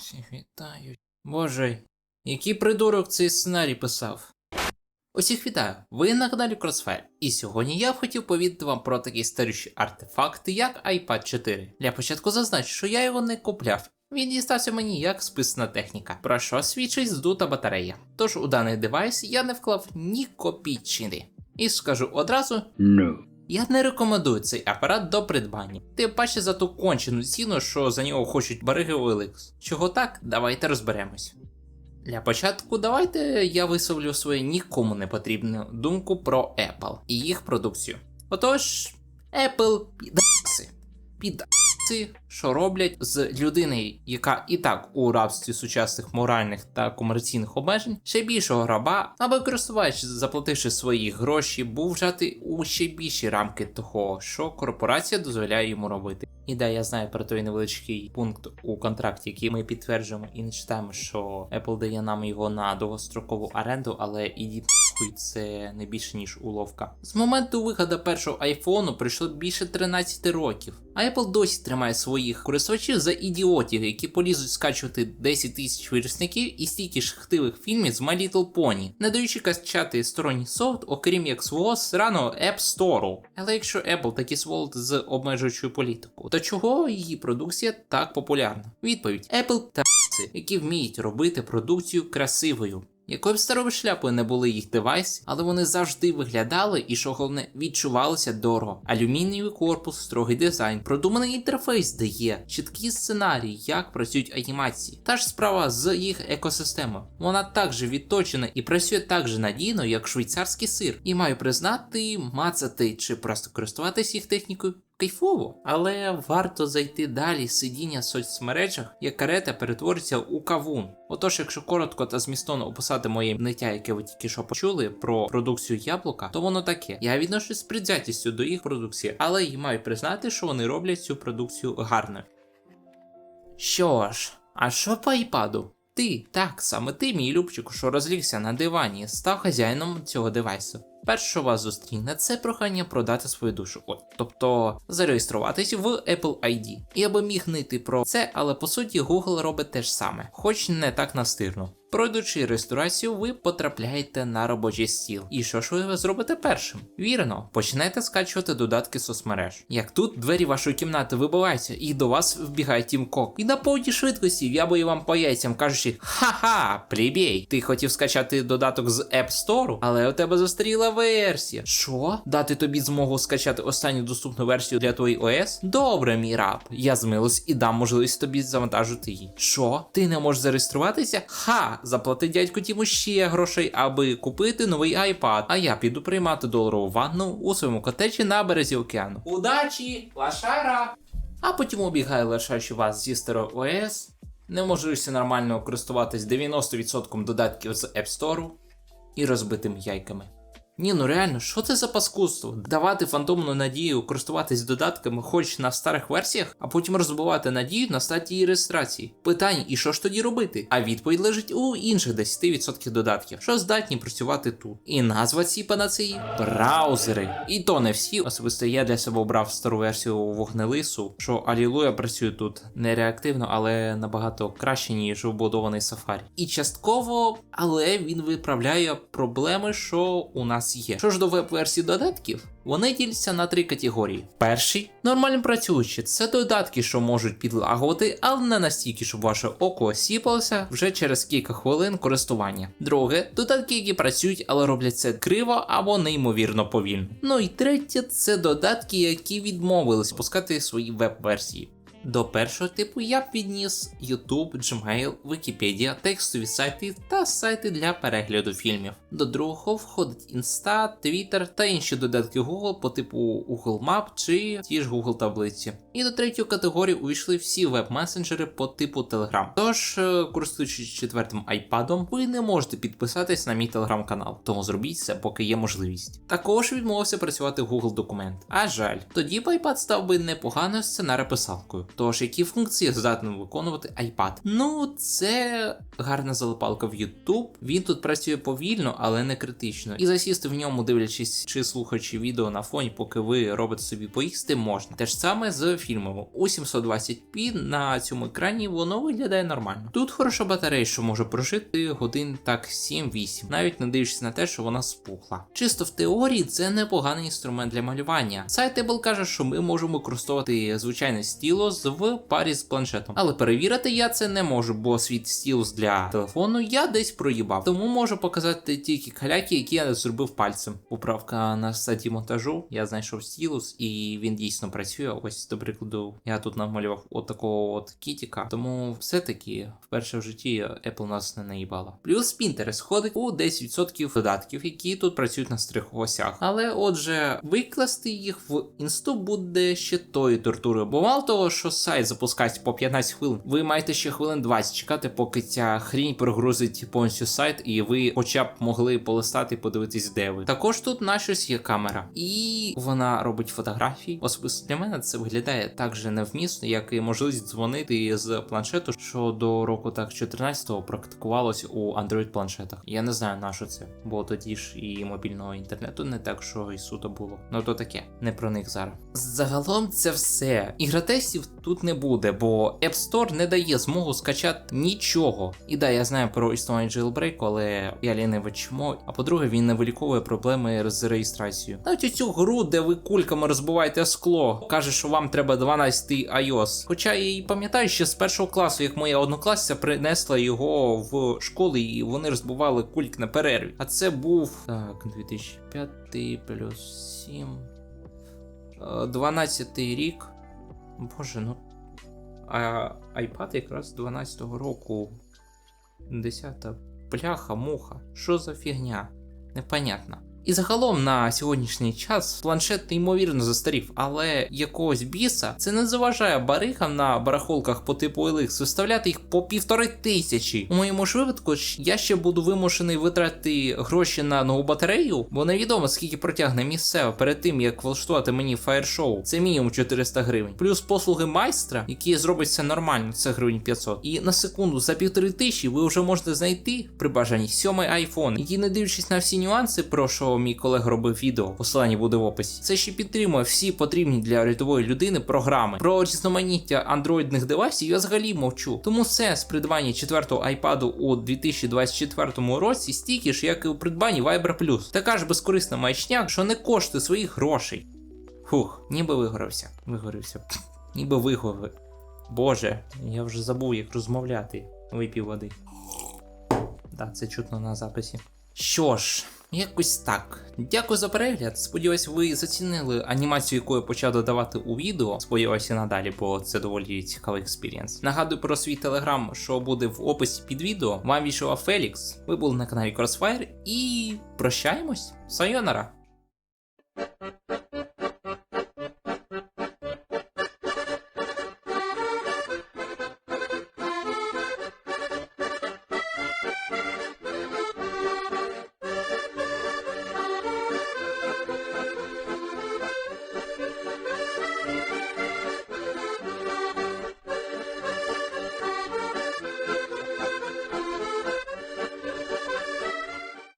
Всіх вітаю. Боже, який придурок цей сценарій писав. Усіх вітаю! Ви на каналі Crossfire, і сьогодні я б хотів повідати вам про такі старіші артефакти, як iPad 4. Для початку зазначу, що я його не купляв. Він дістався мені як списана техніка, про що свідчить здута батарея. Тож у даний девайс я не вклав ні копійчини. І скажу одразу, No. Я не рекомендую цей апарат до придбання. Тим паче за ту кончену ціну, що за нього хочуть бариги OLX. Чого так, давайте розберемось. Для початку давайте я висловлю свою нікому не потрібну думку про Apple і їх продукцію. Отож, Apple підаси. Підаси, що роблять з людини, яка і так у рабстві сучасних моральних та комерційних обмежень, ще більшого раба, аби користувач, заплативши свої гроші, був вжати у ще більші рамки того, що корпорація дозволяє йому робити. І да, я знаю про той невеличкий пункт у контракті, який ми підтверджуємо і не читаємо, що Apple дає нам його на довгострокову оренду, але нахуй, це не більше ніж уловка. З моменту виходу першого айфону пройшло більше 13 років. А Apple досі тримає своїх користувачів за ідіотів, які полізуть скачувати 10 тисяч виробників і стільки ж фільмів з My Little Pony, не даючи качати сторонній софт, окрім як свого сраного App Store. Але якщо Apple такі сволот з обмежуючою політикою, то чого її продукція так популярна? Відповідь: Apple та які вміють робити продукцію красивою. Якою б старою шляпою не були їх девайси, але вони завжди виглядали і, що головне, відчувалися дорого. Алюмінієвий корпус, строгий дизайн, продуманий інтерфейс, де є чіткий сценарій, як працюють анімації. Та ж справа з їх екосистемою. Вона також відточена і працює так же надійно, як швейцарський сир. І маю признати, мацати чи просто користуватись їх технікою. Кайфово, але варто зайти далі сидіння в соцмережах, як карета перетвориться у кавун. Отож, якщо коротко та змістовно описати моє ниття, яке ви тільки що почули про продукцію яблука, то воно таке. Я відношусь з предвзятістю до їх продукції, але й маю признати, що вони роблять цю продукцію гарно. Що ж, а що по айпаду? Ти, так, саме ти, мій любчику, що розлігся на дивані, став хазяїном цього девайсу. Перше, що вас зустріне, це прохання продати свою душу, От, тобто зареєструватись в Apple ID. Я би міг нити про це, але по суті Google робить те ж саме, хоч не так настирно. Пройдучи реєстрацію, ви потрапляєте на робочий стіл. І що ж ви зробите першим? Вірно, почнете скачувати додатки соцмереж. Як тут двері вашої кімнати вибиваються, і до вас вбігає Тім Кок. І на повній швидкості я би вам по яйцям кажучи: Ха-ха, плібій, ти хотів скачати додаток з App Store, але у тебе застаріла версія. Що? Дати тобі змогу скачати останню доступну версію для твоєї ОС? Добре, мій раб. Я змилусь і дам можливість тобі завантажити її. Що? Ти не можеш зареєструватися? Ха! Заплати дядьку Тіму ще грошей, аби купити новий iPad. А я піду приймати доларову ванну у своєму котечі на березі океану. Удачі, лашара! А потім обігає лишаючи вас зі старого ОС, не можешся нормально користуватись 90% додатків з App Store і розбитими яйками. Ні, ну реально, що це за паскудство? Давати фантомну надію користуватись додатками хоч на старих версіях, а потім розбивати надію на стадії реєстрації. Питання, і що ж тоді робити? А відповідь лежить у інших 10% додатків, що здатні працювати тут. І назва ці панацеї браузери. І то не всі. Особисто я для себе обрав стару версію вогнелису, що Алілуя працює тут не реактивно, але набагато краще, ніж вбудований Safari. І частково, але він виправляє проблеми, що у нас є. Що ж до веб-версії додатків, вони діляться на три категорії. Перший нормально працюючі, це додатки, що можуть підлагувати, але не настільки, щоб ваше око осіпалося вже через кілька хвилин користування. Друге, додатки, які працюють, але роблять це криво або неймовірно повільно. Ну і третє, це додатки, які відмовились пускати свої веб-версії. До першого типу я б відніс YouTube, Gmail, Wikipedia, текстові сайти та сайти для перегляду фільмів. До другого входить Insta, Twitter та інші додатки Google по типу Google Map чи ті ж Google таблиці. І до третьої категорії увійшли всі веб-месенджери по типу Telegram. Тож, е, користуючись четвертим iPad, ви не можете підписатись на мій телеграм-канал, тому зробіть це, поки є можливість. Також відмовився працювати Google Документ. А жаль, тоді б iPad став би непоганою сценареписалкою. Тож, які функції здатний виконувати iPad? Ну, це гарна залипалка в YouTube. Він тут працює повільно, але не критично. І засісти в ньому, дивлячись чи слухаючи відео на фоні, поки ви робите собі поїсти, можна. Те ж саме з фільмове. У 720p на цьому екрані воно виглядає нормально. Тут хороша батарея, що може прожити годин так 7-8, навіть не дивлячись на те, що вона спухла. Чисто в теорії це непоганий інструмент для малювання. Сайтебл каже, що ми можемо використовувати звичайний стілус в парі з планшетом. Але перевірити я це не можу, бо свій стілус для телефону я десь проїбав. Тому можу показати тільки каляки, які я зробив пальцем. Поправка на стадії монтажу. Я знайшов стілус, і він дійсно працює. Ось, до прикладу, я тут намалював от такого от кітіка. Тому все-таки вперше в житті Apple нас не наїбала. Плюс Pinterest ходить у 10% додатків, які тут працюють на стрих осях. Але отже, викласти їх в інсту буде ще тою тортурою. Бо мало того, що сайт запускається по 15 хвилин, ви маєте ще хвилин 20 чекати, поки ця хрінь прогрузить повністю сайт, і ви хоча б могли полистати і подивитись, де ви. Також тут на щось є камера, і вона робить фотографії. Особисто для мене це виглядає так же невмісно, як і можливість дзвонити з планшету, що до року так 14-го практикувалось у Android планшетах. Я не знаю на що це, бо тоді ж і мобільного інтернету не так, що і суто було. Ну то таке, не про них зараз. Загалом це все. Ігротестів тут не буде, бо App Store не дає змогу скачати нічого. І да, я знаю про існування jailbreak, але я ліниве чмо. А по-друге, він не виліковує проблеми з реєстрацією. Навіть цю гру, де ви кульками розбиваєте скло, каже, що вам треба 12 iOS. Хоча я і пам'ятаю ще з першого класу, як моя однокласниця принесла його в школу, і вони розбивали кульк на перерві. А це був так, 2005 плюс 7. 12 рік. Боже, ну. А iPad якраз 12-го року. 10-та бляха, муха. Що за фігня? Непонятно. І загалом на сьогоднішній час планшет неймовірно застарів, але якогось біса це не заважає баригам на барахолках по типу OLX виставляти їх по півтори тисячі. У моєму ж випадку я ще буду вимушений витратити гроші на нову батарею, бо невідомо скільки протягне місцево перед тим як влаштувати мені фаєр-шоу. Це мінімум 400 гривень. Плюс послуги майстра, які зроблять це нормально, це гривень 500. І на секунду за півтори тисячі ви вже можете знайти при бажанні сьомий iPhone, який, не дивлячись на всі нюанси, про що мій колега робив відео, посилання буде в описі. Це ще підтримує всі потрібні для рядової людини програми. Про різноманіття андроїдних девайсів я взагалі мовчу. Тому сенс придбання четвертого iPad у 2024 році стільки ж, як і у придбанні Viber Plus. Така ж безкорисна маячня, що не коштує своїх грошей. Фух, ніби вигорився. Вигорився. Ніби вигорів. Боже, я вже забув, як розмовляти. Випів води. Так, це чутно на записі. Що ж, якось так. Дякую за перегляд. Сподіваюсь, ви зацінили анімацію, яку я почав додавати у відео. Сподіваюся надалі, бо це доволі цікавий експірієнс. Нагадую про свій телеграм, що буде в описі під відео. Вам вішував Фелікс. Ви були на каналі Crossfire і прощаємось. Сайонара!